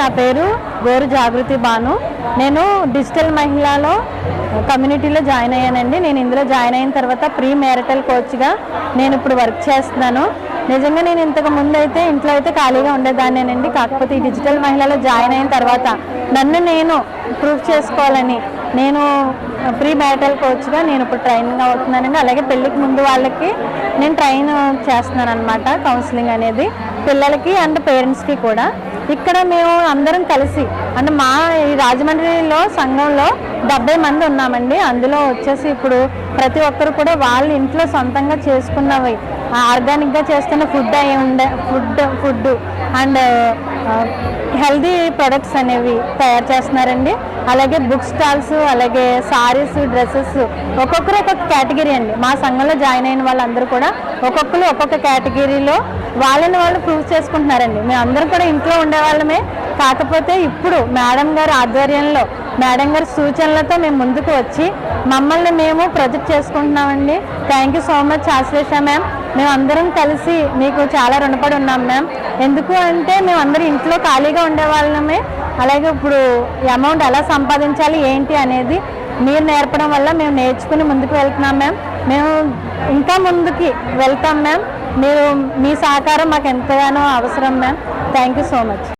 నా పేరు గోరు జాగృతి బాను. నేను డిజిటల్ మహిళలో కమ్యూనిటీలో జాయిన్ అయ్యానండి. నేను ఇందులో జాయిన్ అయిన తర్వాత ప్రీ మ్యారిటల్ కోచ్గా నేను ఇప్పుడు వర్క్ చేస్తున్నాను. నిజంగా నేను ఇంతకు ముందు అయితే ఇంట్లో అయితే ఖాళీగా ఉండేదాన్నేనండి. కాకపోతే ఈ డిజిటల్ మహిళలో జాయిన్ అయిన తర్వాత నన్ను నేను ప్రూఫ్ చేసుకోవాలని నేను ప్రీ మ్యారిటల్ కోచ్గా నేను ఇప్పుడు ట్రైనింగ్ అవుతున్నానండి. అలాగే పెళ్ళికి ముందు వాళ్ళకి నేను ట్రైన్ చేస్తున్నాను అనమాట కౌన్సిలింగ్ అనేది పిల్లలకి అండ్ పేరెంట్స్కి కూడా. ఇక్కడ మేము అందరం కలిసి అంటే మా ఈ రాజమండ్రిలో సంఘంలో డెబ్బై మంది ఉన్నామండి. అందులో వచ్చేసి ఇప్పుడు ప్రతి ఒక్కరు కూడా వాళ్ళ ఇంట్లో సొంతంగా చేసుకున్నవి. ఆర్గానిక్గా చేస్తున్న ఫుడ్ అయి ఉండే food food and healthy products అనేవి తయారు చేస్తున్నారండి. అలాగే బుక్ స్టాల్స్ అలాగే సారీస్ డ్రెస్సెస్ ఒక్కొక్కరు ఒక్కొక్క కేటగిరీ అండి. మా సంఘంలో జాయిన్ అయిన వాళ్ళందరూ కూడా ఒక్కొక్కరు ఒక్కొక్క కేటగిరీలో వాళ్ళని వాళ్ళు ప్రూవ్ చేసుకుంటున్నారండి. మేము అందరం కూడా ఇంట్లో ఉండేవాళ్ళమే. కాకపోతే ఇప్పుడు మేడం గారి ఆధ్వర్యంలో మేడం గారి సూచనలతో మేము ముందుకు వచ్చి మమ్మల్ని మేము project చేసుకుంటున్నామండి. Thank you so much Ashlesha ma'am మేమందరం కలిసి మీకు చాలా రుణపడి ఉన్నాం మ్యామ్ ఎందుకు అంటే మేము ఇంట్లో ఖాళీగా ఉండేవాళ్ళమే. అలాగే ఇప్పుడు అమౌంట్ ఎలా సంపాదించాలి ఏంటి అనేది మీరు నేర్పడం వల్ల మేము నేర్చుకుని ముందుకు వెళ్తున్నాం మ్యామ్ మేము ఇంకా ముందుకి వెళ్తాం మ్యామ్ మీరు మీ సహకారం మాకు ఎంతగానో అవసరం ma'am thank you so much